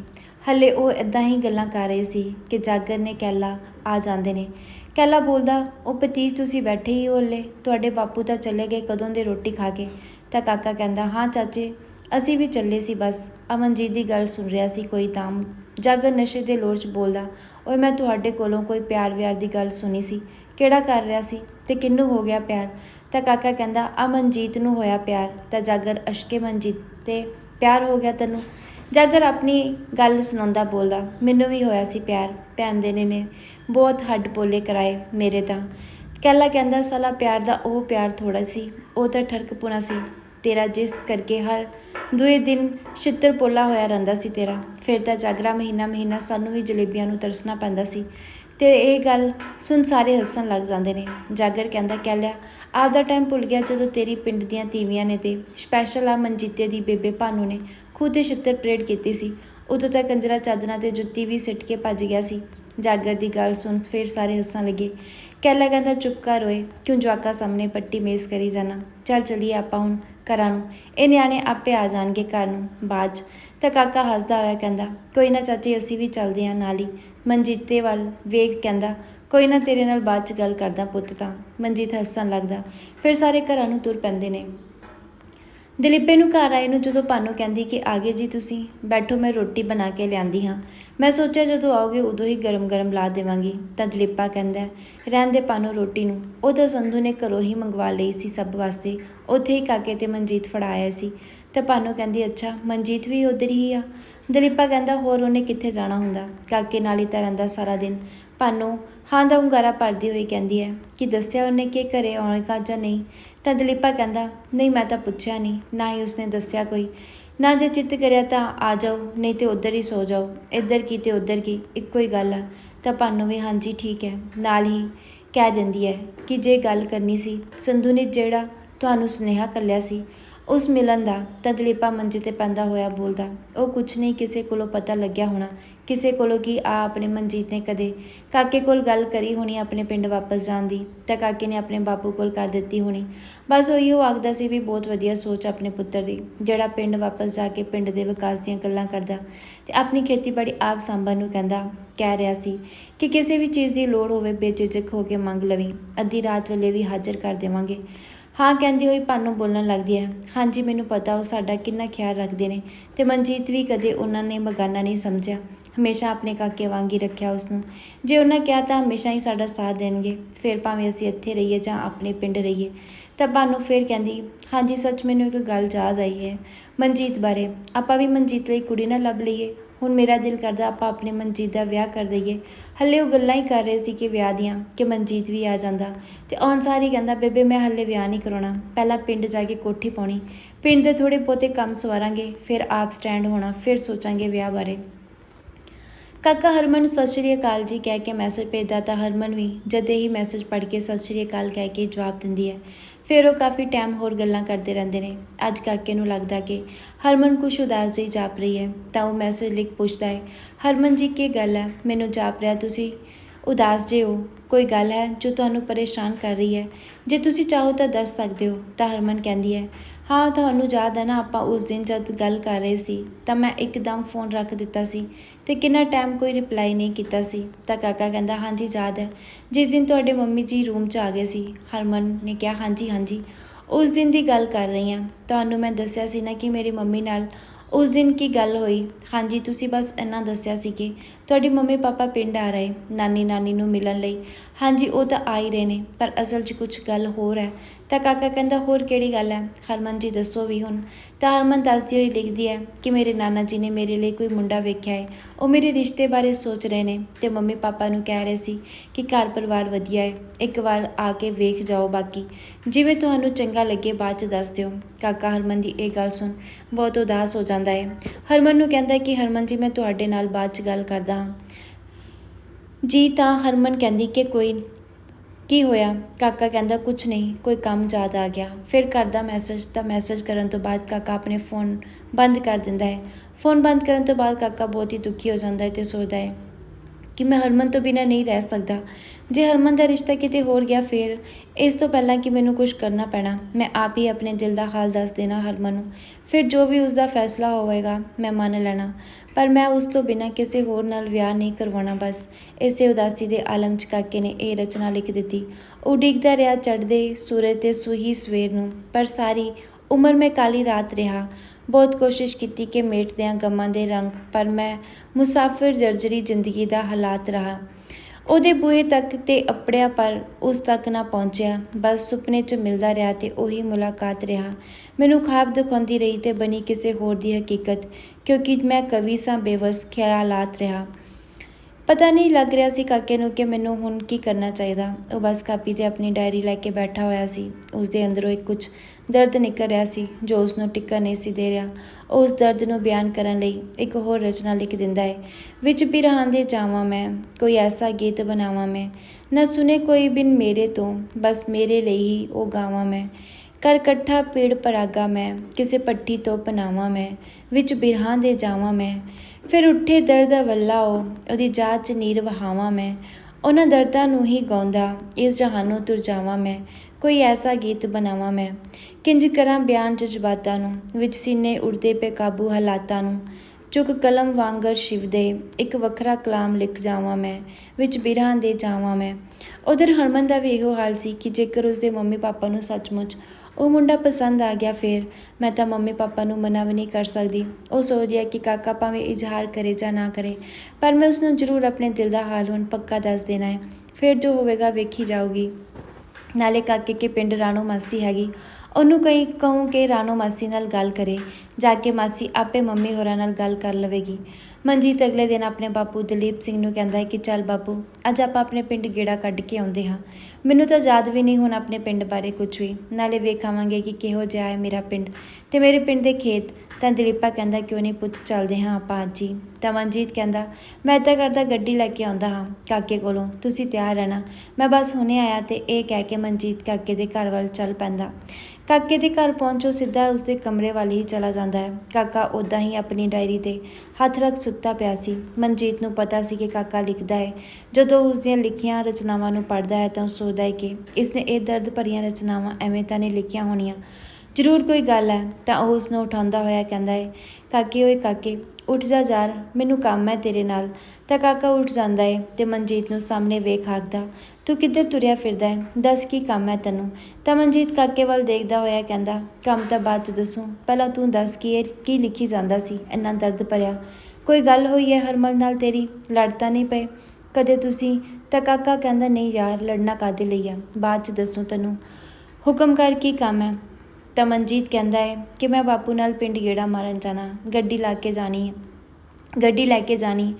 ਹੱਲੇ ਉਹ ਇਦਾਂ ਹੀ ਗੱਲਾਂ ਕਰ ਰਹੇ ਸੀ ਕਿ ਜਾਗਰ ਨੇ ਕਹਿਲਾ ਆ ਜਾਂਦੇ ਨੇ। ਕਹਿਲਾ ਬੋਲਦਾ, ਉਹ ਪਤੀਜ ਤੁਸੀਂ ਬੈਠੇ ਹੀ ਹੋ ਹੱਲੇ, ਤੁਹਾਡੇ ਬਾਪੂ ਤਾਂ ਚਲੇ ਗਏ ਕਦੋਂ ਦੇ ਰੋਟੀ ਖਾ ਕੇ? ਤਾਂ ਕਾਕਾ ਕਹਿੰਦਾ, ਹਾਂ ਚਾਚੇ, ਅਸੀਂ ਵੀ ਚੱਲੇ ਸੀ ਬਸ। ਅਮਨਜੀਤ ਦੀ ਗੱਲ ਸੁਣ ਰਿਹਾ ਸੀ ਕੋਈ ਤਾਂ ਜਾਗਰ ਨਸ਼ੇ ਦੇ ਲੋਰ 'ਚ ਬੋਲਦਾ, ਓਏ, ਮੈਂ ਤੁਹਾਡੇ ਕੋਲੋਂ ਕੋਈ ਪਿਆਰ ਵਿਆਰ ਦੀ ਗੱਲ ਸੁਣੀ ਸੀ। ਕਿਹੜਾ ਕਰ ਰਿਹਾ ਸੀ? ਤੇ ਕਿੰਨੂੰ ਹੋ ਗਿਆ ਪਿਆਰ? ਤਾਂ ਕਾਕਾ ਕਹਿੰਦਾ ਅਮਨਜੀਤ ਨੂੰ ਹੋਇਆ ਪਿਆਰ। ਤਾਂ ਜਾਗਰ ਅਸ਼ਕੇ ਮਨਜੀਤ ਤੇ ਪਿਆਰ ਹੋ ਗਿਆ ਤੈਨੂੰ? ਜਾਗਰ ਆਪਣੀ ਗੱਲ ਸੁਣਾਉਂਦਾ ਬੋਲਦਾ, ਮੈਨੂੰ ਵੀ ਹੋਇਆ ਸੀ ਪਿਆਰ। ਭੈਣ ਦੇ ਨੇ ਬਹੁਤ ਹੱਡ ਬੋਲੇ ਕਰਾਏ ਮੇਰੇ ਤਾਂ। ਕਹਿਲਾ ਕਹਿੰਦਾ, ਸਾਲਾ ਪਿਆਰ ਦਾ ਉਹ ਪਿਆਰ ਥੋੜਾ ਸੀ। ਉਹ ਤਾਂ ਠਰਕਪੁਣਾ ਸੀ। ਤੇਰਾ ਜਿਸ ਕਰਕੇ ਹਰ ਦੂਏ ਦਿਨ ਛਿੱਤਰ ਪੋਲਾ ਹੋਇਆ ਰਹਿੰਦਾ ਸੀ ਤੇਰਾ। ਫਿਰ ਤਾਂ ਜਾਗਰਾ ਮਹੀਨਾ ਮਹੀਨਾ ਸਾਨੂੰ ਵੀ ਜਲੇਬੀਆਂ ਨੂੰ ਤਰਸਣਾ ਪੈਂਦਾ ਸੀ। ਤੇ ਇਹ ਗੱਲ ਸੁਣ ਸਾਰੇ ਹੱਸਣ ਲੱਗ ਜਾਂਦੇ ਨੇ। ਜਾਗਰ ਕਹਿੰਦਾ, ਕਹਿ ਲਿਆ, ਆਪਦਾ ਟਾਈਮ ਭੁੱਲ ਗਿਆ ਜਦੋਂ ਤੇਰੀ ਪਿੰਡ ਦੀਆਂ ਤੀਵੀਆਂ ਨੇ ਤੇ ਸਪੈਸ਼ਲ ਆ ਮਨਜੀਤੇ ਦੀ ਬੇਬੇ ਭਾਨੂ ਨੇ ਖੁਦ ਹੀ ਛਿੱਤਰ ਪਰੇਡ ਕੀਤੀ ਸੀ। ਉਦੋਂ ਤਾਂ ਕੰਜਰਾ ਚਾਦਰਾਂ ਤੇ ਜੁੱਤੀ ਵੀ ਸਿੱਟ ਕੇ ਭੱਜ ਗਿਆ ਸੀ। ਜਾਗਰ ਦੀ ਗੱਲ ਸੁਣ ਫਿਰ ਸਾਰੇ ਹੱਸਣ ਲੱਗੇ। ਕਹਿਲਾ ਕਹਿੰਦਾ, ਚੁੱਪ ਕਰ ਓਏ, ਕਿਉਂ ਜਵਾਕਾ ਸਾਹਮਣੇ ਪੱਟੀ ਮੇਜ਼ ਕਰੀ ਜਾਣਾ ਚੱਲ ਚਲੀਏ ਆਪਾਂ ਹੁਣ ਘਰਾਂ ਨੂੰ। ਇਹ ਨਿਆਣੇ ਆਪੇ ਆ ਜਾਣਗੇ ਘਰ ਨੂੰ। ਬਾਅਦ 'ਚ ਤਾਂ ਕਾਕਾ ਹੱਸਦਾ ਹੋਇਆ ਕਹਿੰਦਾ, ਕੋਈ ਨਾ ਚਾਚੀ, ਅਸੀਂ ਵੀ ਚੱਲਦੇ ਹਾਂ ਨਾਲ ਹੀ। ਮਨਜੀਤੇ ਵੱਲ ਵੇਖ ਕਹਿੰਦਾ, ਕੋਈ ਨਾ ਤੇਰੇ ਨਾਲ ਬਾਅਦ 'ਚ ਗੱਲ ਕਰਦਾ ਪੁੱਤ ਤਾਂ। ਮਨਜੀਤ ਹੱਸਣ ਲੱਗਦਾ। ਫਿਰ ਸਾਰੇ ਘਰਾਂ ਨੂੰ ਤੁਰ ਪੈਂਦੇ ਨੇ। ਦਲੀਪੇ ਨੂੰ ਘਰ ਆਏ ਨੂੰ ਜਦੋਂ ਪਾਨੋ ਕਹਿੰਦੀ ਕਿ ਆ ਗਏ ਜੀ ਤੁਸੀਂ ਬੈਠੋ ਮੈਂ ਰੋਟੀ ਬਣਾ ਕੇ ਲਿਆਂਦੀ ਹਾਂ। ਮੈਂ ਸੋਚਿਆ ਜਦੋਂ ਆਓਗੇ ਉਦੋਂ ਹੀ ਗਰਮ-ਗਰਮ ਲਾ ਦੇਵਾਂਗੀ ਤਾਂ ਦਲੀਪਾ ਕਹਿੰਦਾ ਹੈ, ਰਹਿਣ ਦੇ ਪਾਨੋ ਰੋਟੀ ਨੂੰ। ਉਹ ਤਾਂ ਸੰਧੂ ਨੇ ਘਰੋਂ ਹੀ ਮੰਗਵਾ ਲਈ ਸੀ ਸਭ ਵਾਸਤੇ। ਉੱਥੇ ਹੀ ਕਾਕੇ ਤੇ ਮਨਜੀਤ ਫੜਾਇਆ ਸੀ। ਤਾਂ ਪਾਨੋ ਕਹਿੰਦੀ ਅੱਛਾ ਮਨਜੀਤ ਵੀ ਉਧਰ ਹੀ ਆ? ਦਲੀਪਾ ਕਹਿੰਦਾ ਹੋਰ ਉਹਨੇ ਕਿੱਥੇ ਜਾਣਾ ਹੁੰਦਾ? ਕਾਕੇ ਨਾਲ ਹੀ ਤਾਂ ਰਹਿੰਦਾ ਸਾਰਾ ਦਿਨ। ਪਾਨੋ ਹਾਂ ਦਾ ਹੁੰਗਾਰਾ ਭਰਦੀ ਹੋਈ ਕਹਿੰਦੀ ਹੈ। ਕਿ ਦੱਸਿਆ ਉਹਨੇ ਕਿ ਘਰੇ ਆਉਣਗਾ ਜਾਂ ਨਹੀਂ? ਤਾਂ ਦਲੀਪਾ ਕਹਿੰਦਾ, ਨਹੀਂ, ਮੈਂ ਤਾਂ ਪੁੱਛਿਆ ਨਹੀਂ, ਨਾ ਹੀ ਉਸਨੇ ਦੱਸਿਆ ਕੋਈ। ਨਾ ਜੇ ਚਿੱਤ ਕਰਿਆ ਤਾਂ ਆ ਜਾਓ, ਨਹੀਂ ਤੇ ਉੱਧਰ ਹੀ ਸੋ ਜਾਓ। ਇੱਧਰ ਕੀ ਤੇ ਉੱਧਰ ਕੀ, ਇੱਕੋ ਹੀ ਗੱਲ ਆ। ਤਾਂ ਪਾਨੋ ਵੀ, ਹਾਂਜੀ, ਠੀਕ ਹੈ, ਨਾਲ ਹੀ ਕਹਿ ਦਿੰਦੀ ਹੈ ਕਿ ਜੇ ਗੱਲ ਕਰਨੀ ਸੀ, ਸੰਧੂ ਨੇ ਜਿਹੜਾ ਤੁਹਾਨੂੰ ਸੁਨੇਹਾ ਕੱਲਿਆ ਸੀ, ਉਸ ਮਿਲਣ ਦਾ ਤਾਂ ਦਲੀਪਾ ਮੰਜੇ ਤੇ ਪੈਂਦਾ ਹੋਇਆ ਬੋਲਦਾ। ਉਹ ਕੁਛ ਨਹੀਂ, ਕਿਸੇ ਕੋਲੋਂ ਪਤਾ ਲੱਗਿਆ ਹੋਣਾ। ਕਿਸੇ ਕੋਲੋਂ ਕਿ ਆ ਆਪਣੇ ਮਨਜੀਤ ਨੇ ਕਦੇ ਕਾਕੇ ਕੋਲ ਗੱਲ ਕਰੀ ਹੋਣੀ ਆਪਣੇ ਪਿੰਡ ਵਾਪਸ ਜਾਣ ਦੀ, ਤਾਂ ਕਾਕੇ ਨੇ ਆਪਣੇ ਬਾਪੂ ਕੋਲ ਕਰ ਦਿੱਤੀ ਹੋਣੀ। ਬਸ ਉਹੀ ਉਹ ਆਖਦਾ ਸੀ ਵੀ ਬਹੁਤ ਵਧੀਆ ਸੋਚ ਆਪਣੇ ਪੁੱਤਰ ਦੀ, ਜਿਹੜਾ ਪਿੰਡ ਵਾਪਸ ਜਾ ਕੇ ਪਿੰਡ ਦੇ ਵਿਕਾਸ ਦੀਆਂ ਗੱਲਾਂ ਕਰਦਾ ਤੇ ਆਪਣੀ ਖੇਤੀਬਾੜੀ ਆਪ ਸੰਭਾਲਣ ਨੂੰ ਕਹਿੰਦਾ, ਕਹਿ ਰਿਹਾ ਸੀ ਕਿ ਕਿਸੇ ਵੀ ਚੀਜ਼ ਦੀ ਲੋੜ ਹੋਵੇ ਬੇਝਿਜਕ ਹੋ ਕੇ ਮੰਗ ਲਵੀਂ, ਅੱਧੀ ਰਾਤ ਵੇਲੇ ਵੀ ਹਾਜ਼ਰ ਕਰ ਦੇਵਾਂਗੇ। ਹਾਂ, ਕਹਿੰਦੀ ਹੋਈ ਪਾਨੋ ਬੋਲਣ ਲੱਗਦੀ ਹੈ, ਹਾਂਜੀ, ਮੈਨੂੰ ਪਤਾ ਉਹ ਸਾਡਾ ਕਿੰਨਾ ਖਿਆਲ ਰੱਖਦੇ ਨੇ ਤੇ ਮਨਜੀਤ ਵੀ ਕਦੇ ਉਹਨਾਂ ਨੇ ਮਗਾਨਾ ਨਹੀਂ ਸਮਝਿਆ। ਹਮੇਸ਼ਾ ਆਪਣੇ ਕਾਕੇ ਵਾਂਗ ਹੀ ਰੱਖਿਆ ਉਸ ਨੂੰ ਜੇ ਉਹਨਾਂ ਕਿਹਾ ਤਾਂ ਹਮੇਸ਼ਾ ਹੀ ਸਾਡਾ ਸਾਥ ਦੇਣਗੇ, ਫਿਰ ਭਾਵੇਂ ਅਸੀਂ ਇੱਥੇ ਰਹੀਏ ਜਾਂ ਆਪਣੇ ਪਿੰਡ ਰਹੀਏ। ਤਾਂ ਪਾਨੋ ਫਿਰ ਕਹਿੰਦੀ, ਹਾਂਜੀ, ਸੱਚ ਮੈਨੂੰ ਇੱਕ ਗੱਲ ਯਾਦ ਆਈ ਹੈ, ਮਨਜੀਤ ਬਾਰੇ। ਆਪਾਂ ਵੀ ਮਨਜੀਤ ਲਈ ਕੁੜੀ ਨਾ ਲੱਭ ਲਈਏ। ਹੁਣ ਮੇਰਾ ਦਿਲ ਕਰਦਾ ਆਪਾਂ ਆਪਣੇ ਮਨਜੀਤ ਦਾ ਵਿਆਹ ਕਰ ਦਈਏ। ਹੱਲੇ ਉਹ ਗੱਲਾਂ ਹੀ ਕਰ ਰਹੇ ਸੀ ਕਿ ਵਿਆਹ ਦੀਆਂ, ਕਿ ਮਨਜੀਤ ਵੀ ਆ ਜਾਂਦਾ। ਤੇ ਆਉਣ ਸਾਰ ਹੀ ਕਹਿੰਦਾ, ਬੇਬੇ, ਮੈਂ ਹੱਲੇ ਵਿਆਹ ਨਹੀਂ ਕਰਾਉਣਾ। ਪਹਿਲਾਂ ਪਿੰਡ ਜਾ ਕੇ ਕੋਠੀ ਪਾਉਣੀ। ਪਿੰਡ ਦੇ ਥੋੜੇ ਬਹੁਤੇ ਕੰਮ ਸਵਾਰਾਂਗੇ, ਫਿਰ ਆਪ ਸਟੈਂਡ ਹੋਣਾ, ਫਿਰ ਸੋਚਾਂਗੇ ਵਿਆਹ ਬਾਰੇ। ਕਾਕਾ ਹਰਮਨ, ਸਤਿ ਸ਼੍ਰੀ ਅਕਾਲ ਜੀ। ਕਹਿ ਕੇ ਮੈਸੇਜ ਭੇਜਦਾ ਤਾਂ ਹਰਮਨ ਵੀ ਜਦੇ ਹੀ ਮੈਸੇਜ ਪੜ੍ਹ ਕੇ ਸਤਿ ਸ਼੍ਰੀ ਅਕਾਲ ਕਹਿ ਕੇ ਜਵਾਬ ਦਿੰਦੀ ਹੈ। ਫਿਰ ਉਹ ਕਾਫੀ ਟਾਈਮ ਹੋਰ ਗੱਲਾਂ ਕਰਦੇ ਰਹਿੰਦੇ ਨੇ। ਅੱਜ ਕਾਕੇ ਨੂੰ ਲੱਗਦਾ ਕਿ ਹਰਮਨ ਕੁਛ ਉਦਾਸ ਜਿਹੀ ਜਾਪ ਰਹੀ ਹੈ, ਤਾਂ ਉਹ ਮੈਸੇਜ ਲਿਖ ਪੁੱਛਦਾ ਹੈ, ਹਰਮਨ ਜੀ, ਕੀ ਗੱਲ ਹੈ? ਮੈਨੂੰ ਜਾਪ ਰਿਹਾ ਤੁਸੀਂ? ਉਦਾਸ ਜੇ ਹੋ? ਕੋਈ ਗੱਲ ਹੈ ਜੋ ਤੁਹਾਨੂੰ ਪਰੇਸ਼ਾਨ ਕਰ ਰਹੀ ਹੈ? ਜੇ ਤੁਸੀਂ ਚਾਹੋ ਤਾਂ ਦੱਸ ਸਕਦੇ ਹੋ, ਤਾਂ ਹਰਮਨ ਕਹਿੰਦੀ ਹੈ। ਹਾਂ, ਤੁਹਾਨੂੰ ਯਾਦ ਹੈ ਨਾ, ਆਪਾਂ ਉਸ ਦਿਨ ਜਦ ਗੱਲ ਕਰ ਰਹੇ ਸੀ, ਤਾਂ ਮੈਂ ਇੱਕਦਮ ਫੋਨ ਰੱਖ ਦਿੱਤਾ ਸੀ ਤੇ ਕਿੰਨਾ ਟਾਈਮ ਕੋਈ ਰਿਪਲਾਈ ਨਹੀਂ ਕੀਤਾ ਸੀ। ਤਾਂ ਕਾਕਾ ਕਹਿੰਦਾ, ਹਾਂਜੀ, ਯਾਦ ਹੈ। ਜਿਸ ਦਿਨ ਤੁਹਾਡੇ ਮੰਮੀ ਜੀ ਰੂਮ 'ਚ ਆ ਗਏ ਸੀ, ਹਰਮਨ ਨੇ ਕਿਹਾ, ਹਾਂਜੀ ਹਾਂਜੀ। ਉਸ ਦਿਨ ਦੀ ਗੱਲ ਕਰ ਰਹੀ ਹਾਂ। ਤੁਹਾਨੂੰ ਮੈਂ ਦੱਸਿਆ ਸੀ ਨਾ ਕਿ ਮੇਰੀ ਮੰਮੀ ਨਾਲ ਉਸ ਦਿਨ ਕੀ ਗੱਲ ਹੋਈ। ਹਾਂਜੀ, ਤੁਸੀਂ ਬਸ ਇੰਨਾ ਦੱਸਿਆ ਸੀ ਕਿ ਤੁਹਾਡੀ ਮੰਮੀ ਪਾਪਾ ਪਿੰਡ ਆ ਰਹੇ ਨਾਨੀ ਨਾਨੀ ਨੂੰ ਮਿਲਣ ਲਈ। ਹਾਂਜੀ, ਉਹ ਤਾਂ ਆ ਹੀ ਰਹੇ ਨੇ, ਪਰ ਅਸਲ 'ਚ ਕੁਝ ਗੱਲ ਹੋਰ ਹੈ। ਤਾਂ ਕਾਕਾ ਕਹਿੰਦਾ, ਹੋਰ ਕਿਹੜੀ ਗੱਲ ਹੈ? ਹਰਮਨ ਜੀ ਦੱਸੋ ਵੀ ਹੁਣ। ਤਾਂ ਹਰਮਨ ਦੱਸਦੀ ਹੋਈ ਲਿਖਦੀ ਹੈ ਕਿ ਮੇਰੇ ਨਾਨਾ ਜੀ ਨੇ ਮੇਰੇ ਲਈ ਕੋਈ ਮੁੰਡਾ ਵੇਖਿਆ ਹੈ। ਉਹ ਮੇਰੇ ਰਿਸ਼ਤੇ ਬਾਰੇ ਸੋਚ ਰਹੇ ਨੇ ਤੇ ਮੰਮੀ ਪਾਪਾ ਨੂੰ ਕਹਿ ਰਹੇ ਸੀ ਕਿ ਘਰ ਪਰਿਵਾਰ ਵਧੀਆ ਹੈ। ਇੱਕ ਵਾਰ ਆ ਕੇ ਵੇਖ ਜਾਓ ਬਾਕੀ। ਜਿਵੇਂ ਤੁਹਾਨੂੰ ਚੰਗਾ ਲੱਗੇ ਬਾਅਦ ਚ ਦੱਸ ਦਿਓ। ਕਾਕਾ ਹਰਮਨ ਦੀ ਇਹ ਗੱਲ ਸੁਣ, ਬਹੁਤ ਉਦਾਸ ਹੋ ਜਾਂਦਾ ਹੈ। ਹਰਮਨ ਨੂੰ ਕਹਿੰਦਾ ਕਿ ਹਰਮਨ ਜੀ, ਮੈਂ ਤੁਹਾਡੇ ਨਾਲ ਬਾਅਦ ਚ ਗੱਲ ਕਰਦਾ ਹਾਂ। ਜੀ ਤਾਂ ਹਰਮਨ ਕਹਿੰਦੀ ਕਿ ਕੋਈ ਕੀ ਹੋਇਆ? ਕਾਕਾ ਕਹਿੰਦਾ ਕੁਝ ਨਹੀਂ, ਕੋਈ ਕੰਮ ਯਾਦ ਆ ਗਿਆ। ਫਿਰ ਕਰਦਾ ਮੈਸੇਜ ਤਾਂ ਮੈਸੇਜ ਕਰਨ ਤੋਂ ਬਾਅਦ ਕਾਕਾ ਆਪਣੇ ਫੋਨ ਬੰਦ ਕਰ ਦਿੰਦਾ ਹੈ। ਫੋਨ ਬੰਦ ਕਰਨ ਤੋਂ ਬਾਅਦ ਕਾਕਾ ਬਹੁਤ ਹੀ ਦੁਖੀ ਹੋ ਜਾਂਦਾ ਹੈ ਤੇ ਸੋਚਦਾ ਹੈ ਕਿ ਮੈਂ ਹਰਮਨ ਤੋਂ ਬਿਨਾਂ ਨਹੀਂ ਰਹਿ ਸਕਦਾ। ਜੇ ਹਰਮਨ ਦਾ ਰਿਸ਼ਤਾ ਕਿਤੇ ਹੋਰ ਗਿਆ ਫਿਰ, ਇਸ ਤੋਂ ਪਹਿਲਾਂ ਕਿ ਮੈਨੂੰ ਕੁਝ ਕਰਨਾ ਪੈਣਾ, ਮੈਂ ਆਪ ਹੀ ਆਪਣੇ ਦਿਲ ਦਾ ਹਾਲ ਦੱਸ ਦੇਣਾ ਹਰਮਨ ਨੂੰ। ਫਿਰ ਜੋ ਵੀ ਉਸ ਦਾ ਫੈਸਲਾ ਹੋਵੇਗਾ, ਮੈਂ ਮੰਨ ਲੈਣਾ। ਪਰ ਮੈਂ ਉਸ ਤੋਂ ਬਿਨਾਂ ਕਿਸੇ ਹੋਰ ਨਾਲ ਵਿਆਹ ਨਹੀਂ ਕਰਵਾਉਣਾ, ਬਸ ਇਸੇ ਉਦਾਸੀ ਦੇ ਆਲਮ 'ਚ ਕਾਕੇ ਨੇ ਇਹ ਰਚਨਾ ਲਿਖ ਦਿੱਤੀ। ਉਡੀਕਦਾ ਰਿਹਾ ਚੜ੍ਹਦੇ ਸੂਰਜ ਤੇ ਸੁਹੀ ਸਵੇਰ ਨੂੰ, ਪਰ ਸਾਰੀ ਉਮਰ ਮੈਂ ਕਾਲੀ ਰਾਤ ਰਿਹਾ। ਬਹੁਤ ਕੋਸ਼ਿਸ਼ ਕੀਤੀ ਕਿ ਮੇਟਦਿਆਂ ਗਮਾਂ ਦੇ ਰੰਗ, ਪਰ ਮੈਂ ਮੁਸਾਫਿਰ ਜਰਜਰੀ ਜ਼ਿੰਦਗੀ ਦਾ ਹਾਲਾਤ ਰਹਾ। ਉਹਦੇ ਬੂਹੇ ਤੱਕ ਤੇ ਅਪੜਿਆ ਪਰ ਉਸ ਤੱਕ ਨਾ ਪਹੁੰਚਿਆ। ਬਸ ਸੁਪਨੇ 'ਚ ਮਿਲਦਾ ਰਿਹਾ ਤੇ ਉਹੀ ਮੁਲਾਕਾਤ ਰਿਹਾ। ਮੈਨੂੰ ਖਾਬ ਦਿਖਾਉਂਦੀ ਰਹੀ ਤੇ ਬਣੀ ਕਿਸੇ ਹੋਰ ਦੀ ਹਕੀਕਤ, ਕਿਉਂਕਿ ਮੈਂ ਕਵੀ ਸਾਂ ਬੇਵਸ ਖਿਆਲਾਤ ਰਿਹਾ। ਪਤਾ ਨਹੀਂ ਲੱਗ ਰਿਹਾ ਸੀ ਕਾਕੇ ਨੂੰ ਕਿ ਮੈਨੂੰ ਹੁਣ ਕੀ ਕਰਨਾ ਚਾਹੀਦਾ। ਉਹ ਬਸ ਕਾਪੀ ਤੇ ਆਪਣੀ ਡਾਇਰੀ ਲੈ ਕੇ ਬੈਠਾ ਹੋਇਆ ਸੀ। ਉਸ ਦੇ ਅੰਦਰੋਂ ਇੱਕ ਕੁਝ ਦਰਦ ਨਿਕਲ ਰਿਹਾ ਸੀ, ਜੋ ਉਸ ਨੂੰ ਟਿੱਕਾ ਨਹੀਂ ਸੀ ਦੇ ਰਿਹਾ। ਉਹ ਉਸ ਦਰਦ ਨੂੰ ਬਿਆਨ ਕਰਨ ਲਈ ਇੱਕ ਹੋਰ ਰਚਨਾ ਲਿਖ ਦਿੰਦਾ ਹੈ, ਵਿੱਚ ਬਿਰਹਾਂ ਦੇ ਜਾਵਾਂ ਮੈਂ, ਕੋਈ ਐਸਾ ਗੀਤ ਬਣਾਵਾਂ ਮੈਂ, ਨਾ ਸੁਨੇ ਕੋਈ ਬਿਨ ਮੇਰੇ ਤੋਂ, ਬਸ ਮੇਰੇ ਲਈ ਹੀ ਉਹ ਗਾਵਾਂ ਮੈਂ। ਕਰ ਇਕੱਠਾ ਪੀੜ ਪਰਾਗਾ ਮੈਂ, ਕਿਸੇ ਪੱਟੀ ਤੋਂ ਪਨਾਵਾਂ ਮੈਂ, ਵਿੱਚ ਬਿਰਹਾਂ ਦੇ ਜਾਵਾਂ ਮੈਂ। ਫਿਰ ਉੱਠੇ ਦਰਦ ਵੱਲਾ ਉਹ, ਉਹਦੀ ਜਾਤ ਚ ਨੀਰ ਵਹਾਵਾਂ ਮੈਂ। ਉਹਨਾਂ ਦਰਦਾਂ ਨੂੰ ਹੀ ਗਾਉਂਦਾ, ਇਸ ਜਹਾਨੋਂ ਤੁਰ ਜਾਵਾਂ ਮੈਂ। ਕੋਈ ਐਸਾ ਗੀਤ ਬਣਾਵਾਂ ਮੈਂ। ਕਿੰਜ ਕਰਾਂ ਬਿਆਨ ਜਜ਼ਬਾਤਾਂ ਨੂੰ, ਵਿੱਚ ਸੀਨੇ ਉੜਦੇ ਬੇਕਾਬੂ ਹਾਲਾਤਾਂ ਨੂੰ। ਚੁੱਕ ਕਲਮ ਵਾਂਗਰ ਸ਼ਿਵ ਦੇ ਇੱਕ ਵੱਖਰਾ ਕਲਾਮ ਲਿਖ ਜਾਵਾਂ ਮੈਂ, ਵਿੱਚ ਬਿਰਹਾਂ ਦੇ ਜਾਵਾਂ ਮੈਂ। ਉਧਰ ਹਰਮਨ ਦਾ ਵੀ ਇਹੋ ਹਾਲ ਸੀ ਕਿ ਜੇਕਰ ਉਸਦੇ ਮੰਮੀ ਪਾਪਾ ਨੂੰ ਸੱਚਮੁੱਚ ਉਹ ਮੁੰਡਾ ਪਸੰਦ ਆ ਗਿਆ ਫਿਰ, ਮੈਂ ਤਾਂ ਮੰਮੀ ਪਾਪਾ ਨੂੰ ਮਨਾ ਵੀ ਨਹੀਂ ਕਰ ਸਕਦੀ। ਉਹ ਸੋਚਦੀ ਹੈ ਕਿ ਕਾਕਾ ਭਾਵੇਂ ਇਜ਼ਹਾਰ ਕਰੇ ਜਾਂ ਨਾ ਕਰੇ, ਪਰ ਮੈਂ ਉਸਨੂੰ ਜ਼ਰੂਰ ਆਪਣੇ ਦਿਲ ਦਾ ਹਾਲ ਹੁਣ ਪੱਕਾ ਦੱਸ ਦੇਣਾ ਹੈ। ਫਿਰ ਜੋ ਹੋਵੇਗਾ ਵੇਖੀ ਜਾਊਗੀ। ਨਾਲੇ ਕਾਕੇ ਕੇ ਪਿੰਡ ਰਾਣੋ ਮਾਸੀ ਹੈਗੀ। ਉਹਨੂੰ ਕਈ ਕਹੂੰ ਕਿ ਰਾਣੋ ਮਾਸੀ ਨਾਲ ਗੱਲ ਕਰੇ, ਜਾ ਕੇ ਮਾਸੀ ਆਪੇ ਮੰਮੀ ਹੋਰਾਂ ਨਾਲ ਗੱਲ ਕਰ ਲਵੇਗੀ। ਮਨਜੀਤ ਅਗਲੇ ਦਿਨ ਆਪਣੇ ਬਾਪੂ ਦਲੀਪ ਸਿੰਘ ਨੂੰ ਕਹਿੰਦਾ ਹੈ ਕਿ ਚੱਲ ਬਾਪੂ, ਅੱਜ ਆਪਾਂ ਆਪਣੇ ਪਿੰਡ ਗੇੜਾ ਕੱਢ ਕੇ ਆਉਂਦੇ ਹਾਂ। ਮੈਨੂੰ ਤਾਂ ਯਾਦ ਵੀ ਨਹੀਂ ਹੁਣ ਆਪਣੇ ਪਿੰਡ ਬਾਰੇ ਕੁਝ ਵੀ। ਨਾਲੇ ਵੇਖਾਵਾਂਗੇ ਕਿ ਕਿਹੋ ਜਿਹਾ ਹੈ ਮੇਰਾ ਪਿੰਡ ਤੇ ਮੇਰੇ ਪਿੰਡ ਦੇ ਖੇਤ ਤਾਂ ਦਲੀਪਾ ਕਹਿੰਦਾ ਕਿਉਂ ਨਹੀਂ ਪੁੱਤ ਚੱਲਦੇ ਹਾਂ ਆਪਾਂ ਅੱਜ ਹੀ। ਤਾਂ ਮਨਜੀਤ ਕਹਿੰਦਾ, ਮੈਂ ਤਾਂ ਕਰਦਾ ਗੱਡੀ ਲੈ ਕੇ ਆਉਂਦਾ ਹਾਂ ਕਾਕੇ ਕੋਲੋਂ। ਤੁਸੀਂ ਤਿਆਰ ਰਹਿਣਾ। ਮੈਂ ਬਸ ਹੁਣੇ ਆਇਆ ਤੇ ਇਹ ਕਹਿ ਕੇ ਮਨਜੀਤ ਕਾਕੇ ਦੇ ਘਰ ਵੱਲ ਚੱਲ ਪੈਂਦਾ। ਕਾਕੇ ਦੇ ਘਰ ਪਹੁੰਚੋ, ਸਿੱਧਾ ਉਸਦੇ ਕਮਰੇ ਵੱਲ ਹੀ ਚਲਾ ਜਾਂਦਾ ਹੈ। ਕਾਕਾ ਉਦਾਂ ਹੀ ਆਪਣੀ ਡਾਇਰੀ ਤੇ ਹੱਥ ਰੱਖ ਸੁੱਤਾ ਪਿਆ ਸੀ। ਮਨਜੀਤ ਨੂੰ ਪਤਾ ਸੀ ਕਿ ਕਾਕਾ ਲਿਖਦਾ ਹੈ। ਜਦੋਂ ਉਸ ਦੀਆਂ ਲਿਖੀਆਂ ਰਚਨਾਵਾਂ ਨੂੰ ਪੜ੍ਹਦਾ ਹੈ ਤਾਂ ਉਹ ਸੋਚਦਾ ਹੈ ਕਿ ਇਸਨੇ ਇਹ ਦਰਦ ਭਰੀਆਂ ਰਚਨਾਵਾਂ ਐਵੇਂ ਤਾਂ ਨਹੀਂ ਲਿਖੀਆਂ ਹੋਣੀਆਂ। ਜ਼ਰੂਰ ਕੋਈ ਗੱਲ ਹੈ, ਤਾਂ ਉਹ ਉਸਨੂੰ ਉਠਾਉਂਦਾ ਹੋਇਆ ਕਹਿੰਦਾ ਹੈ ਕਾਕੇ ਓਏ ਕਾਕੇ, ਉੱਠ ਜਾ ਯਾਰ, ਮੈਨੂੰ ਕੰਮ ਹੈ ਤੇਰੇ ਨਾਲ। ਤਾਂ ਕਾਕਾ ਉੱਠ ਜਾਂਦਾ ਏ ਤੇ ਮਨਜੀਤ ਨੂੰ ਸਾਹਮਣੇ ਵੇਖ ਆਖਦਾ, ਤੂੰ ਕਿੱਧਰ ਤੁਰਿਆ ਫਿਰਦਾ ਹੈ ਦੱਸ ਕੀ ਕੰਮ ਹੈ ਤੈਨੂੰ? ਤਾਂ ਮਨਜੀਤ ਕਾਕੇ ਵੱਲ ਦੇਖਦਾ ਹੋਇਆ ਕਹਿੰਦਾ, ਕੰਮ ਤਾਂ ਬਾਅਦ ਚ ਦੱਸੂ, ਪਹਿਲਾਂ ਤੂੰ ਦੱਸ ਕੀ ਇਹ ਕੀ ਲਿਖੀ ਜਾਂਦਾ ਸੀ? ਇੰਨਾ ਦਰਦ ਭਰਿਆ। ਕੋਈ ਗੱਲ ਹੋਈ ਹੈ ਹਰਮਲ ਨਾਲ ਤੇਰੀ? ਲੜਤਾ ਨਹੀਂ ਪਏ? ਕਦੇ ਤੁਸੀਂ? ਤਾਂ ਕਾਕਾ ਕਹਿੰਦਾ, ਨਹੀਂ ਯਾਰ, ਲੜਨਾ ਕਾਦੇ ਲਈ ਆ? ਬਾਅਦ ਚ ਦੱਸੂ ਤੈਨੂੰ। ਹੁਕਮ ਕਰ ਕੀ ਕੰਮ ਹੈ? ਤਾਂ ਮਨਜੀਤ ਕਹਿੰਦਾ ਹੈ ਕਿ ਮੈਂ ਬਾਪੂ ਨਾਲ ਪਿੰਡ ਗੇੜਾ ਮਾਰਨ ਜਾਣਾ, ਗੱਡੀ ਲਾ ਕੇ ਜਾਣੀ ਹੈ। ਗੱਡੀ ਲੈ ਕੇ ਜਾਣੀ,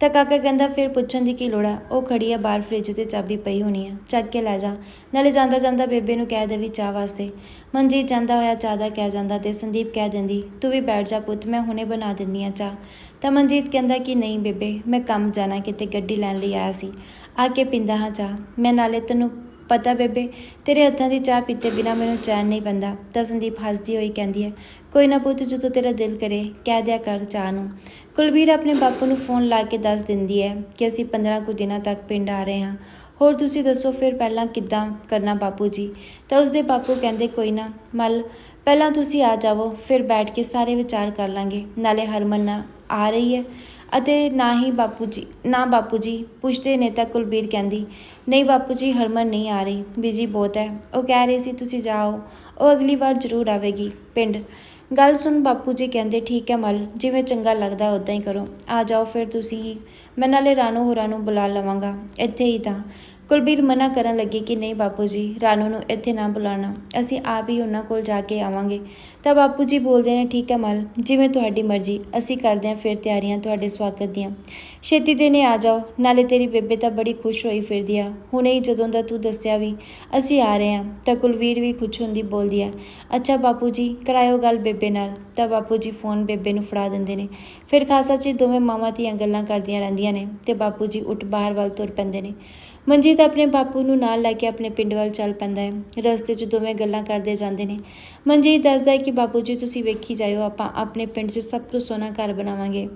ਤਾਂ ਕਾਕਾ ਕਹਿੰਦਾ ਫਿਰ ਪੁੱਛਣ ਦੀ ਕੀ ਲੋੜ ਆ? ਉਹ ਖੜੀ ਆ, ਬਾਹਰ ਫ੍ਰਿਜ ਤੇ ਚਾਬੀ ਪਈ ਹੋਣੀ ਆ, ਚੱਕ ਕੇ ਲੈ ਜਾ। ਨਾਲੇ ਜਾਂਦਾ ਜਾਂਦਾ ਬੇਬੇ ਨੂੰ ਕਹਿ ਦੇਵੀ ਚਾਹ ਵਾਸਤੇ। ਮਨਜੀਤ ਜਾਂਦਾ ਹੋਇਆ ਚਾਹ ਦਾ ਕਹਿ ਜਾਂਦਾ ਤੇ ਸੰਦੀਪ ਕਹਿ ਦਿੰਦੀ, ਤੂੰ ਵੀ ਬੈਠ ਜਾ ਪੁੱਤ, ਮੈਂ ਹੁਣੇ ਬਣਾ ਦਿੰਦੀ ਆ ਚਾਹ। ਤਾਂ ਮਨਜੀਤ ਕਹਿੰਦਾ ਕਿ ਨਹੀਂ ਬੇਬੇ, ਮੈਂ ਕੰਮ ਜਾਣਾ, ਕਿਤੇ ਗੱਡੀ ਲੈਣ ਲਈ ਆਇਆ ਸੀ। ਆ ਕੇ ਪੀਂਦਾ ਹਾਂ ਚਾਹ। ਮੈਂ ਨਾਲੇ ਤੈਨੂੰ ਪਤਾ ਬੇਬੇ, ਤੇਰੇ ਹੱਥਾਂ ਦੀ ਚਾਹ ਪੀਤੇ ਬਿਨਾ ਮੈਨੂੰ ਚੈਨ ਨਹੀਂ ਪੈਂਦਾ। ਤਾਂ ਸੰਦੀਪ ਹੱਸਦੀ ਹੋਈ ਕਹਿੰਦੀ ਹੈ, ਕੋਈ ਨਾ ਪੁੱਤ, ਜਦੋਂ ਤੇਰਾ ਦਿਲ ਕਰੇ, ਕਹਿ ਦਿਆ ਕਰ ਚਾਹ ਨੂੰ। ਕੁਲਬੀਰ ਆਪਣੇ ਬਾਪੂ ਨੂੰ ਫੋਨ ਲਾ ਕੇ ਦੱਸ ਦਿੰਦੀ ਹੈ ਕਿ ਅਸੀਂ 15 ਕੁ ਦਿਨਾਂ ਤੱਕ ਪਿੰਡ ਆ ਰਹੇ ਹਾਂ। ਹੋਰ ਤੁਸੀਂ ਦੱਸੋ ਫਿਰ ਪਹਿਲਾਂ ਕਿੱਦਾਂ ਕਰਨਾ ਬਾਪੂ ਜੀ? ਤਾਂ ਉਸਦੇ ਬਾਪੂ ਕਹਿੰਦੇ, ਕੋਈ ਨਾ, ਮਲ, ਪਹਿਲਾਂ ਤੁਸੀਂ ਆ ਜਾਵੋ, ਫਿਰ ਬੈਠ ਕੇ ਸਾਰੇ ਵਿਚਾਰ ਕਰ ਲਾਂਗੇ। ਨਾਲੇ ਹਰਮਨ ਆ ਰਹੀ ਹੈ। ਅਤੇ ਨਾ ਹੀ ਬਾਪੂ ਜੀ ਨਾ ਬਾਪੂ ਜੀ ਪੁੱਛਦੇ ਨੇ ਤਾਂ ਕੁਲਬੀਰ ਕਹਿੰਦੀ, ਨਹੀਂ ਬਾਪੂ ਜੀ ਹਰਮਨ ਨਹੀਂ ਆ ਰਹੀ ਬਿਜ਼ੀ ਬਹੁਤ ਹੈ। ਉਹ ਕਹਿ ਰਹੀ ਸੀ, ਤੁਸੀਂ ਜਾਓ, ਉਹ ਅਗਲੀ ਵਾਰ ਜ਼ਰੂਰ ਆਵੇਗੀ, ਪਿੰਡ। ਗੱਲ ਸੁਣ ਬਾਪੂ ਜੀ ਕਹਿੰਦੇ, ਠੀਕ ਹੈ ਮਲ, ਜਿਵੇਂ ਚੰਗਾ ਲੱਗਦਾ ਉਦਾਂ ਹੀ ਕਰੋ। ਆ ਜਾਓ ਫਿਰ ਤੁਸੀਂ ਹੀ। ਮੈਂ ਨਾਲੇ ਰਾਣੋ ਹੋਰਾਂ ਨੂੰ ਬੁਲਾ ਲਵਾਂਗਾ, ਇੱਥੇ ਹੀ ਤਾਂ। ਕੁਲਬੀਰ ਮਨਾ ਕਰਨ ਲੱਗੀ ਕਿ ਨਹੀਂ ਬਾਪੂ ਜੀ, ਰਾਣੋ ਨੂੰ ਇੱਥੇ ਨਾ ਬੁਲਾਣਾ ਅਸੀਂ ਆਪ ਹੀ ਉਹਨਾਂ ਕੋਲ ਜਾ ਕੇ ਆਵਾਂਗੇ। ਤਾਂ ਬਾਪੂ ਜੀ ਬੋਲਦੇ ਨੇ, ਠੀਕ ਹੈ ਮਲ, ਜਿਵੇਂ ਤੁਹਾਡੀ ਮਰਜ਼ੀ, ਅਸੀਂ ਕਰਦੇ ਹਾਂ ਫਿਰ ਤਿਆਰੀਆਂ ਤੁਹਾਡੇ ਸਵਾਗਤ ਦੀਆਂ। ਛੇਤੀ ਦਿਨੇ ਆ ਜਾਓ, ਨਾਲੇ ਤੇਰੀ ਬੇਬੇ ਤਾਂ ਬੜੀ ਖੁਸ਼ ਹੋਈ ਫਿਰਦੀ ਆ। ਹੁਣੇ ਹੀ ਜਦੋਂ ਦਾ ਤੂੰ ਦੱਸਿਆ ਵੀ ਅਸੀਂ ਆ ਰਹੇ ਹਾਂ, ਤਾਂ ਕੁਲਵੀਰ ਵੀ ਖੁਸ਼ ਹੁੰਦੀ ਬੋਲਦੀ ਆ, ਅੱਛਾ ਬਾਪੂ ਜੀ, ਕਰਾਇਓ ਗੱਲ ਬੇਬੇ ਨਾਲ। ਤਾਂ ਬਾਪੂ ਜੀ ਫੋਨ ਬੇਬੇ ਨੂੰ ਫੜਾ ਦਿੰਦੇ ਨੇ। ਫਿਰ ਖਾਸਾ ਚਿਰ ਦੋਵੇਂ ਮਾਵਾਂ ਧੀਆਂ ਗੱਲਾਂ ਕਰਦੀਆਂ ਰਹਿੰਦੀਆਂ ਨੇ ਤੇ ਬਾਪੂ ਜੀ ਉੱਠ ਬਾਹਰ ਵੱਲ ਤੁਰ ਪੈਂਦੇ ਨੇ। ਮਨਜੀਤ ਆਪਣੇ ਬਾਪੂ ਨੂੰ ਨਾਲ ਲੈ ਕੇ ਆਪਣੇ ਪਿੰਡ ਵੱਲ ਚੱਲ ਪੈਂਦਾ ਹੈ। ਰਸਤੇ 'ਚ ਦੋਵੇਂ ਗੱਲਾਂ ਕਰਦੇ ਜਾਂਦੇ ਨੇ। ਮਨਜੀਤ ਦੱਸਦਾ ਹੈ ਕਿ ਬਾਪੂ ਜੀ, ਤੁਸੀਂ ਵੇਖੀ ਜਾਇਓ, ਆਪਾਂ ਆਪਣੇ ਪਿੰਡ 'ਚ ਸਭ ਤੋਂ ਸੋਹਣਾ ਘਰ ਬਣਾਵਾਂਗੇ।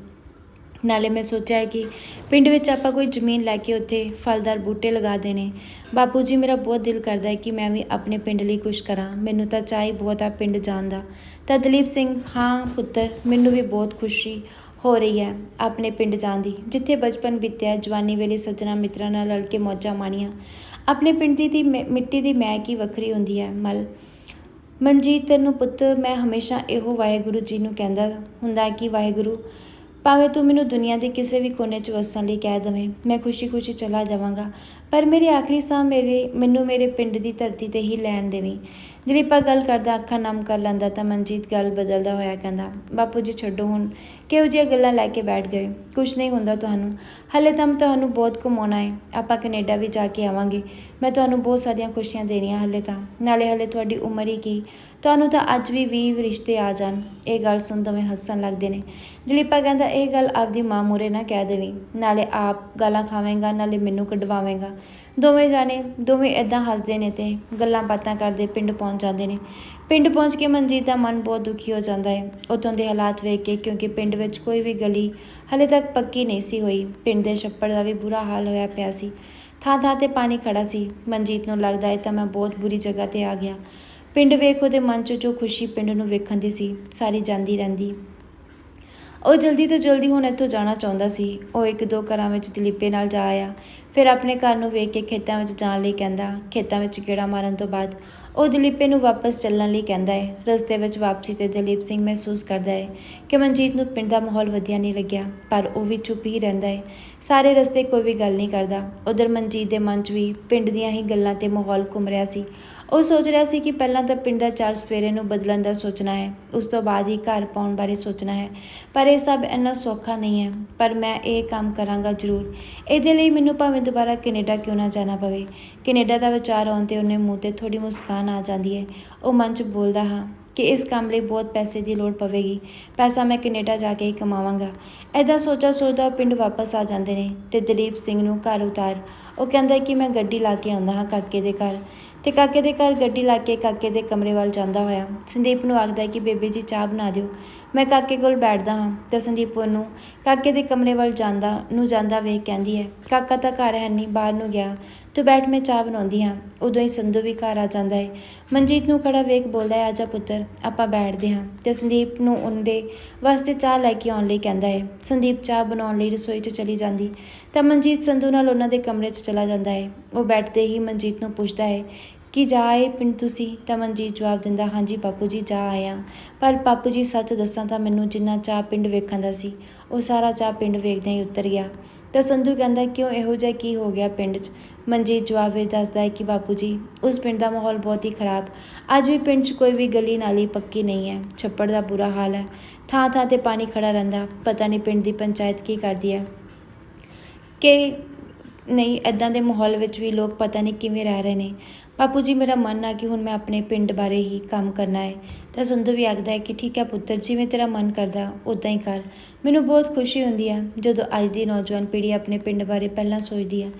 ਨਾਲੇ ਮੈਂ ਸੋਚਿਆ ਹੈ ਕਿ ਪਿੰਡ ਵਿੱਚ ਆਪਾਂ ਕੋਈ ਜ਼ਮੀਨ ਲੈ ਕੇ ਉੱਥੇ ਫਲਦਾਰ ਬੂਟੇ ਲਗਾ ਦੇਣੇ। ਬਾਪੂ ਜੀ, ਮੇਰਾ ਬਹੁਤ ਦਿਲ ਕਰਦਾ ਹੈ ਕਿ ਮੈਂ ਵੀ ਆਪਣੇ ਪਿੰਡ ਲਈ ਕੁਝ ਕਰਾਂ। ਮੈਨੂੰ ਤਾਂ ਚਾਹ ਹੀ ਬਹੁਤ ਆ ਪਿੰਡ ਜਾਣ ਦਾ। ਤਾਂ ਦਲੀਪ ਸਿੰਘ, ਹਾਂ ਪੁੱਤਰ, ਮੈਨੂੰ ਵੀ ਬਹੁਤ ਖੁਸ਼ੀ। ਹੋ ਰਹੀ ਹੈ, ਆਪਣੇ ਪਿੰਡ ਜਾਣ ਦੀ। ਜਿੱਥੇ ਬਚਪਨ ਬੀਤਿਆ, ਜਵਾਨੀ ਵੇਲੇ ਸੱਜਣਾ ਮਿੱਤਰਾਂ ਨਾਲ ਰਲ ਕੇ ਮੌਜਾਂ ਮਾਣੀਆਂ। ਆਪਣੇ ਪਿੰਡ ਦੀ ਦੀ ਮਿੱਟੀ ਦੀ ਮਹਿਕ ਹੀ ਵੱਖਰੀ ਹੁੰਦੀ ਹੈ, ਮਲ। ਮਨਜੀਤ ਤੈਨੂੰ ਪੁੱਤ, ਮੈਂ ਹਮੇਸ਼ਾ ਇਹੋ ਵਾਹਿਗੁਰੂ ਜੀ ਨੂੰ ਕਹਿੰਦਾ ਹੁੰਦਾ ਕਿ, ਵਾਹਿਗੁਰੂ, ਭਾਵੇਂ ਤੂੰ ਮੈਨੂੰ ਦੁਨੀਆ ਦੇ ਕਿਸੇ ਵੀ ਕੋਨੇ 'ਚ ਵਸਣ ਲਈ ਕਹਿ ਦਵੇਂ, ਮੈਂ ਖੁਸ਼ੀ-ਖੁਸ਼ੀ ਚਲਾ ਜਾਵਾਂਗਾ। ਪਰ ਮੇਰੇ ਆਖਰੀ ਸਾਹ ਮੇਰੇ, ਮੈਨੂੰ ਮੇਰੇ ਪਿੰਡ ਦੀ ਧਰਤੀ ਤੇ ਹੀ ਲੈਣ ਦੇਵੀਂ। ਦਿਲੀਪਾ ਗੱਲ ਕਰਦਾ ਅੱਖਾਂ ਨਮ ਕਰ ਲੈਂਦਾ ਤਾਂ ਮਨਜੀਤ ਗੱਲ ਬਦਲਦਾ ਹੋਇਆ ਕਹਿੰਦਾ, ਬਾਪੂ ਜੀ ਛੱਡੋ ਹੁਣ, ਕਿਹੋ ਜਿਹੀਆਂ ਗੱਲਾਂ ਲੈ ਕੇ ਬੈਠ ਗਏ? ਕੁਝ ਨਹੀਂ ਹੁੰਦਾ ਤੁਹਾਨੂੰ। ਹਲੇ ਤਾਂ ਮੈਂ ਤੁਹਾਨੂੰ ਬਹੁਤ ਘੁਮਾਉਣਾ ਹੈ। ਆਪਾਂ ਕੈਨੇਡਾ ਵੀ ਜਾ ਕੇ ਆਵਾਂਗੇ। ਮੈਂ ਤੁਹਾਨੂੰ ਬਹੁਤ ਸਾਰੀਆਂ ਖੁਸ਼ੀਆਂ ਦੇਣੀਆਂ ਹਲੇ ਤਾਂ। ਨਾਲੇ ਹਲੇ ਤੁਹਾਡੀ ਉਮਰ ਹੀ ਕੀ? ਤੁਹਾਨੂੰ ਤਾਂ ਅੱਜ ਵੀ 20 ਰਿਸ਼ਤੇ ਆ ਜਾਣ। ਇਹ ਗੱਲ ਸੁਣ ਦੋਵੇਂ ਹੱਸਣ ਲੱਗਦੇ ਨੇ। ਦਿਲੀਪਾ ਕਹਿੰਦਾ, ਇਹ ਗੱਲ ਆਪਦੀ ਮਾਂ ਮੂਰੇ ਨਾ ਕਹਿ ਦੇਵੀਂ। ਨਾਲੇ ਆਪ ਗਾਲਾਂ ਖਾਵੇਂਗਾ, ਨਾਲੇ ਮੈਨੂੰ ਕਢਵਾਵੇਂਗਾ। ਦੋਵੇਂ ਜਾਣੇ ਦੋਵੇਂ ਇਦਾਂ ਹੱਸਦੇ ਨੇ ਤੇ ਗੱਲਾਂ ਬਾਤਾਂ ਕਰਦੇ ਪਿੰਡ ਪਹੁੰਚ ਜਾਂਦੇ ਨੇ। ਪਿੰਡ ਪਹੁੰਚ ਕੇ ਮਨਜੀਤ ਦਾ ਮਨ ਬਹੁਤ ਦੁਖੀ ਹੋ ਜਾਂਦਾ ਹੈ। ਉਤੋਂ ਦੇ ਹਾਲਾਤ ਵੇਖ ਕੇ ਕਿਉਂਕਿ ਪਿੰਡ ਵਿੱਚ ਕੋਈ ਵੀ ਗਲੀ ਹਲੇ ਤੱਕ ਪੱਕੀ ਨਹੀਂ ਸੀ ਹੋਈ। ਪਿੰਡ ਦੇ ਛੱਪੜ ਦਾ ਵੀ ਬੁਰਾ ਹਾਲ ਹੋਇਆ ਪਿਆ ਸੀ। ਥਾਂ ਥਾਂ ਤੇ ਪਾਣੀ ਖੜਾ ਸੀ। ਮਨਜੀਤ ਨੂੰ ਲੱਗਦਾ ਹੈ ਤਾਂ ਮੈਂ ਬਹੁਤ ਬੁਰੀ ਜਗ੍ਹਾ ਤੇ ਆ ਗਿਆ। ਪਿੰਡ ਵੇਖੋ ਉਹਦੇ ਮਨ 'ਚ ਜੋ ਖੁਸ਼ੀ ਪਿੰਡ ਨੂੰ ਵੇਖਣ ਦੀ ਸੀ, ਸਾਰੀ ਜਾਂਦੀ ਰਹਿੰਦੀ। ਉਹ ਜਲਦੀ ਤੋਂ ਜਲਦੀ ਹੁਣ ਇੱਥੋਂ ਜਾਣਾ ਚਾਹੁੰਦਾ ਸੀ। ਉਹ ਇੱਕ ਦੋ ਘਰਾਂ ਵਿੱਚ ਦਲੀਪੇ ਨਾਲ ਜਾ ਆਇਆ। ਫਿਰ ਆਪਣੇ ਘਰ ਨੂੰ ਵੇਖ ਕੇ ਖੇਤਾਂ ਵਿੱਚ ਜਾਣ ਲਈ ਕਹਿੰਦਾ, ਖੇਤਾਂ ਵਿੱਚ ਗੇੜਾ ਮਾਰਨ ਤੋਂ ਬਾਅਦ ਉਹ ਦਲੀਪੇ ਨੂੰ ਵਾਪਸ ਚੱਲਣ ਲਈ ਕਹਿੰਦਾ ਹੈ। ਰਸਤੇ ਵਿੱਚ ਵਾਪਸੀ ਤੇ ਦਲੀਪ ਸਿੰਘ ਮਹਿਸੂਸ ਕਰਦਾ ਹੈ ਕਿ ਮਨਜੀਤ ਨੂੰ ਪਿੰਡ ਦਾ ਮਾਹੌਲ ਵਧੀਆ ਨਹੀਂ ਲੱਗਿਆ, ਪਰ ਉਹ ਵੀ ਚੁੱਪ ਹੀ ਰਹਿੰਦਾ ਹੈ। ਸਾਰੇ ਰਸਤੇ ਕੋਈ ਵੀ ਗੱਲ ਨਹੀਂ ਕਰਦਾ। ਉਧਰ ਮਨਜੀਤ ਦੇ ਮਨ 'ਚ ਵੀ ਪਿੰਡ ਦੀਆਂ ਹੀ ਗੱਲਾਂ ਤੇ ਮਾਹੌਲ ਘੁੰਮ ਰਿਹਾ ਸੀ। ਉਹ ਸੋਚ ਰਿਹਾ ਸੀ ਕਿ ਪਹਿਲਾਂ ਤਾਂ ਪਿੰਡ ਦਾ ਚਾਰ ਸਵੇਰੇ ਨੂੰ ਬਦਲਣ ਦਾ ਸੋਚਣਾ ਹੈ, ਉਸ ਤੋਂ ਬਾਅਦ ਹੀ ਘਰ ਪਾਉਣ ਬਾਰੇ ਸੋਚਣਾ ਹੈ। ਪਰ ਇਹ ਸਭ ਇੰਨਾ ਸੌਖਾ ਨਹੀਂ ਹੈ, ਪਰ ਮੈਂ ਇਹ ਕੰਮ ਕਰਾਂਗਾ ਜ਼ਰੂਰ। ਇਹਦੇ ਲਈ ਮੈਨੂੰ ਭਾਵੇਂ ਦੁਬਾਰਾ ਕੈਨੇਡਾ ਕਿਉਂ ਨਾ ਜਾਣਾ ਪਵੇ? ਕੈਨੇਡਾ ਦਾ ਵਿਚਾਰ ਆਉਣ ਤੇ ਉਹਨੇ ਮੂੰਹ ਤੇ ਥੋੜੀ ਮੁਸਕਾਨ ਆ ਜਾਂਦੀ ਹੈ। ਉਹ ਮਨ 'ਚ ਬੋਲਦਾ ਹਾਂ ਕਿ ਇਸ ਕੰਮ ਲਈ ਬਹੁਤ ਪੈਸੇ ਦੀ ਲੋੜ ਪਵੇਗੀ। ਪੈਸਾ ਮੈਂ ਕੈਨੇਡਾ ਜਾ ਕੇ ਹੀ ਕਮਾਵਾਂਗਾ। ਐਦਾਂ ਸੋਚਾ ਸੋਚਦਾ ਉਹ ਪਿੰਡ ਵਾਪਸ ਆ ਜਾਂਦੇ ਨੇ ਤੇ ਦਲੀਪ ਸਿੰਘ ਨੂੰ ਘਰ ਉਤਾਰ। ਉਹ ਕਹਿੰਦਾ ਕਿ ਮੈਂ ਗੱਡੀ ਲਾ ਕੇ ਆਉਂਦਾ ਹਾਂ ਕਾਕੇ ਦੇ ਘਰ। ਤੇ ਕਾਕੇ ਦੇ ਘਰ ਗੱਡੀ ਲਾ ਕੇ ਕਾਕੇ ਦੇ ਕਮਰੇ ਵੱਲ ਜਾਂਦਾ ਹੋਇਆ। ਸੰਦੀਪ ਨੂੰ ਆਖਦਾ ਹੈ ਕਿ ਬੇਬੇ ਜੀ ਚਾਹ ਬਣਾ ਦਿਓ। ਮੈਂ ਕਾਕੇ ਕੋਲ ਬੈਠਦਾ ਹਾਂ ਤੇ ਸੰਦੀਪ ਉਹਨੂੰ ਕਾਕੇ ਦੇ ਕਮਰੇ ਵੱਲ ਜਾਂਦਾ ਨੂੰ ਜਾਂਦਾ ਵੇਖ ਕਹਿੰਦੀ ਹੈ, ਕਾਕਾ ਤਾਂ ਘਰ ਹੈ ਨਹੀਂ ਬਾਹਰ ਨੂੰ ਗਿਆ। ਤੂੰ ਬੈਠ ਮੈਂ ਚਾਹ ਬਣਾਉਂਦੀ ਹਾਂ। ਉਦੋਂ ਹੀ ਸੰਧੂ ਵੀ ਘਰ ਆ ਜਾਂਦਾ ਹੈ। ਮਨਜੀਤ ਨੂੰ ਖੜਾ ਵੇਖ ਬੋਲਦਾ ਹੈ ਆਜਾ ਪੁੱਤਰ, ਆਪਾਂ ਬੈਠਦੇ ਹਾਂ। ਤੇ ਸੰਦੀਪ ਨੂੰ ਉਹਦੇ ਵਾਸਤੇ ਚਾਹ ਲੈ ਕੇ ਆਉਣ ਲਈ ਕਹਿੰਦਾ ਹੈ। ਸੰਦੀਪ ਚਾਹ ਬਣਾਉਣ ਲਈ ਰਸੋਈ 'ਚ ਚਲੀ ਜਾਂਦੀ। ਤਾਂ ਮਨਜੀਤ ਸੰਧੂ ਨਾਲ ਉਹਨਾਂ ਦੇ ਕਮਰੇ 'ਚ ਚਲਾ ਜਾਂਦਾ ਹੈ। ਉਹ ਬੈਠਦੇ ਹੀ ਮਨਜੀਤ ਨੂੰ ਪੁੱਛਦਾ ਹੈ, ਕਿ ਜਾ ਆਏ ਪਿੰਡ ਤੁਸੀਂ? ਤਾਂ ਮਨਜੀਤ ਜਵਾਬ ਦਿੰਦਾ, ਹਾਂਜੀ ਬਾਪੂ ਜੀ, ਜਾ ਆਇਆ ਪਰ ਬਾਪੂ ਜੀ, ਸੱਚ ਦੱਸਾਂ ਤਾਂ ਮੈਨੂੰ ਜਿੰਨਾ ਚਾਹ ਪਿੰਡ ਵੇਖਣ ਦਾ ਸੀ, ਉਹ ਸਾਰਾ ਚਾਹ ਪਿੰਡ ਵੇਖਦਿਆਂ ਹੀ ਉਤਰ ਗਿਆ। ਤਾਂ ਸੰਧੂ ਕਹਿੰਦਾ, ਕਿਉਂ? ਇਹੋ ਜਿਹਾ ਕੀ ਹੋ ਗਿਆ ਪਿੰਡ 'ਚ? ਮਨਜੀਤ ਜਵਾਬ ਵਿੱਚ ਦੱਸਦਾ ਹੈ ਕਿ ਬਾਪੂ ਜੀ, ਉਸ ਪਿੰਡ ਦਾ ਮਾਹੌਲ ਬਹੁਤ ਹੀ ਖਰਾਬ। ਅੱਜ ਵੀ ਪਿੰਡ 'ਚ ਕੋਈ ਵੀ ਗਲੀ ਨਾਲੀ ਪੱਕੀ ਨਹੀਂ ਹੈ। ਛੱਪੜ ਦਾ ਬੁਰਾ ਹਾਲ ਹੈ। ਥਾਂ ਥਾਂ ਤੇ ਪਾਣੀ ਖੜਾ ਰਹਿੰਦਾ। ਪਤਾ ਨਹੀਂ ਪਿੰਡ ਦੀ ਪੰਚਾਇਤ ਕੀ ਕਰਦੀ ਹੈ। ਕਿ ਨਹੀਂ ਐਦਾਂ ਦੇ ਮਾਹੌਲ ਵਿੱਚ ਵੀ ਲੋਕ ਪਤਾ ਨਹੀਂ ਕਿਵੇਂ ਰਹਿ ਰਹੇ ਨੇ। ਬਾਪੂ ਜੀ, ਮੇਰਾ ਮਨ ਆ ਕਿ ਹੁਣ ਮੈਂ ਆਪਣੇ ਪਿੰਡ ਬਾਰੇ ਹੀ ਕੰਮ ਕਰਨਾ ਹੈ। ਤਾਂ ਸੰਧੂ ਵੀ ਆਖਦਾ ਹੈ ਕਿ ਠੀਕ ਹੈ ਪੁੱਤਰ, ਜਿਵੇਂ ਤੇਰਾ ਮਨ ਕਰਦਾ ਉਦਾਂ ਹੀ ਕਰ। ਮੈਨੂੰ ਬਹੁਤ ਖੁਸ਼ੀ ਹੁੰਦੀ ਹੈ ਜਦੋਂ ਅੱਜ ਦੀ ਨੌਜਵਾਨ ਪੀੜ੍ਹੀ ਆਪਣੇ ਪਿੰਡ ਬਾਰੇ ਪਹਿਲਾਂ ਸੋਚਦੀ ਹੈ।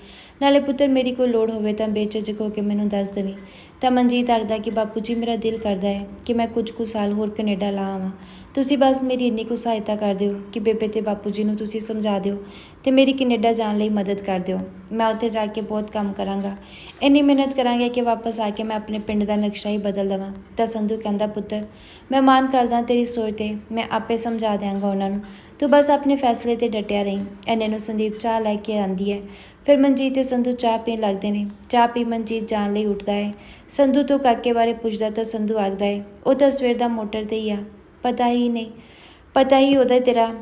ਨਾਲੇ ਪੁੱਤਰ, ਮੇਰੀ ਕੋਈ ਲੋੜ ਹੋਵੇ ਤਾਂ ਬੇਝਿਜਕ ਹੋ ਕੇ ਮੈਨੂੰ ਦੱਸ ਦੇਵੀਂ। ਤਾਂ ਮਨਜੀਤ ਆਖਦਾ ਕਿ ਬਾਪੂ ਜੀ, ਮੇਰਾ ਦਿਲ ਕਰਦਾ ਹੈ ਕਿ ਮੈਂ ਕੁਝ ਕੁ ਸਾਲ ਹੋਰ ਕੈਨੇਡਾ ਲਾ ਆਵਾਂ। ਤੁਸੀਂ ਬਸ ਮੇਰੀ ਇੰਨੀ ਕੁ ਸਹਾਇਤਾ ਕਰ ਦਿਓ ਕਿ ਬੇਬੇ ਤੇ ਬਾਪੂ ਜੀ ਨੂੰ ਤੁਸੀਂ ਸਮਝਾ ਦਿਓ ਤੇ ਮੇਰੀ ਕੈਨੇਡਾ ਜਾਣ ਲਈ ਮਦਦ ਕਰ ਦਿਓ। ਮੈਂ ਉੱਥੇ ਜਾ ਕੇ ਬਹੁਤ ਕੰਮ ਕਰਾਂਗਾ। ਇੰਨੀ ਮਿਹਨਤ ਕਰਾਂਗੇ ਕਿ ਵਾਪਸ ਆ ਕੇ ਮੈਂ ਆਪਣੇ ਪਿੰਡ ਦਾ ਨਕਸ਼ਾ ਹੀ ਬਦਲ ਦੇਵਾਂ। ਤਾਂ ਸੰਧੂ ਕਹਿੰਦਾ, ਪੁੱਤਰ, ਮੈਂ ਮਾਨ ਕਰਦਾ ਤੇਰੀ ਸੋਚ ਤੇ, ਮੈਂ ਆਪੇ ਸਮਝਾ ਦਿਆਂਗਾ ਉਹਨਾਂ ਨੂੰ। ਤੂੰ ਬਸ ਆਪਣੇ ਫੈਸਲੇ ਤੇ ਡਟਿਆ ਰਹੀਂ। ਐਨੇ ਨੂੰ ਸੰਦੀਪ ਚਾਹ ਲੈ ਕੇ ਆਂਦੀ ਹੈ ਫਿਰ ਮਨਜੀਤ ਤੇ ਸੰਧੂ ਚਾਹ ਪੀਣ ਲੱਗਦੇ ਨੇ। ਚਾਹ ਪੀ ਮਨਜੀਤ ਜਾਣ ਲਈ ਉੱਠਦਾ ਹੈ ਸੰਧੂ ਤੋਂ ਕਾਕੇ ਬਾਰੇ ਪੁੱਛਦਾ ਤਾਂ ਸੰਧੂ ਆਖਦਾ ਹੈ ਉਹ ਤਾਂ ਸਵੇਰ ਦਾ ਮੋਟਰ ਤੇ ਹੀ ਆ। ਪਤਾ ਹੀ ਨਹੀਂ। ਪਤਾ ਹੀ ਉਹਦਾ ਤੇਰਾ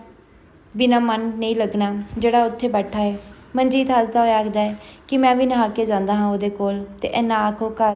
ਬਿਨਾ ਮਨ ਨਹੀਂ ਲੱਗਣਾ, ਜਿਹੜਾ ਉੱਥੇ ਬੈਠਾ ਹੈ ਮਨਜੀਤ ਹੱਸਦਾ ਹੋਇਆ ਆਖਦਾ ਹੈ ਕਿ ਮੈਂ ਵੀ ਨਹਾ ਕੇ ਜਾਂਦਾ ਹਾਂ ਉਹਦੇ ਕੋਲ ਤੇ ਇਹ ਨਾ ਆਖੋ ਘਰ।